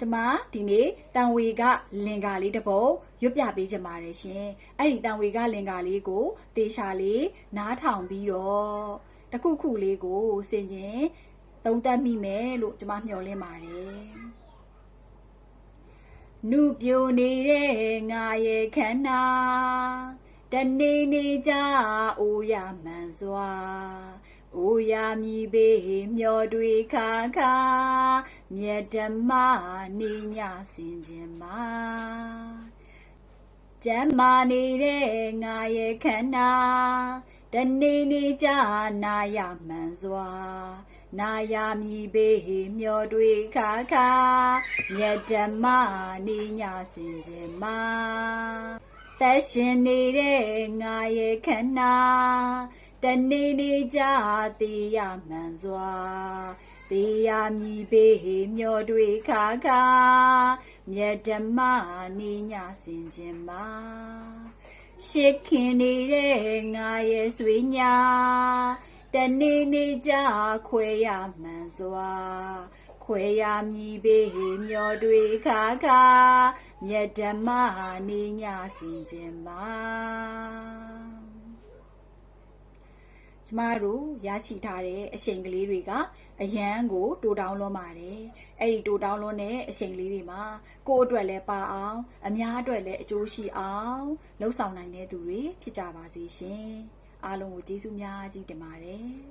ကျမဒီနေ့တန်ဝေကလင်္ကာလေးတစ်ပုဒ်ရွတ်ပြပေးချင်ပါတယ်ရှင်အဲ့ဒီတန်ဝေကလင်္ကာလေးကိုတေချာလေးနားထောင်ပြီးတော့တစ်ခုခုလေးကိုဆင်ခြင်သုံးသပ်မိမယ်လို့ကျမမျှော်လင့်ပါတယ်နုပြိုနေတဲ့ငါရဲ့ခန္ဓာတနေ့နေ့ကြာအိုရမှန်စွာအို ရမည်ပေမျောတွေခါခါမြတ်ဓမ္မနေညစင်ခြင်းမှာကျမ်းမာနေတဲ့ငါရဲ့ခန္ဓာတနေ့နေ့ကြာနာရမှန်စွာနာရမည်ပေမျောတွေခါခါမြတ်ဓမ္မနေညစင်ခြင်းမှာသက်ရှင်နေတဲ့ငါရဲ့ခန္ဓာ တနေ့နေ့ကြာသေးရမှန်စွာသေးရမည်ပေမျောတွေခါခါမြတ်ဓမ္မနေညစင်ခြင်းမှာရှစ်ခင်နေတဲ့ငါရဲ့ဆွေညာတနေ့နေ့ကြာခွဲရမှန်စွာခွဲရမည်ပေမျောတွေခါခါမြတ်ဓမ္မနေညစင်ခြင်းမှာ ကျမတို့ရရှိထားတဲ့အချိန်ကလေးတွေကအရန်ကိုတိုးတောင်းလွန်ပါတယ်အဲ့ဒီတိုးတောင်းလွန်တဲ့အချိန်လေးတွေမှာကိုယ့်အတွက်လည်းပါအောင်အများအတွက်လည်းအကျိုးရှိအောင်လှုပ်ဆောင်နိုင်တဲ့သူတွေဖြစ်ကြပါစေရှင်အားလုံးကိုကျေးဇူးများကြီးတင်ပါတယ်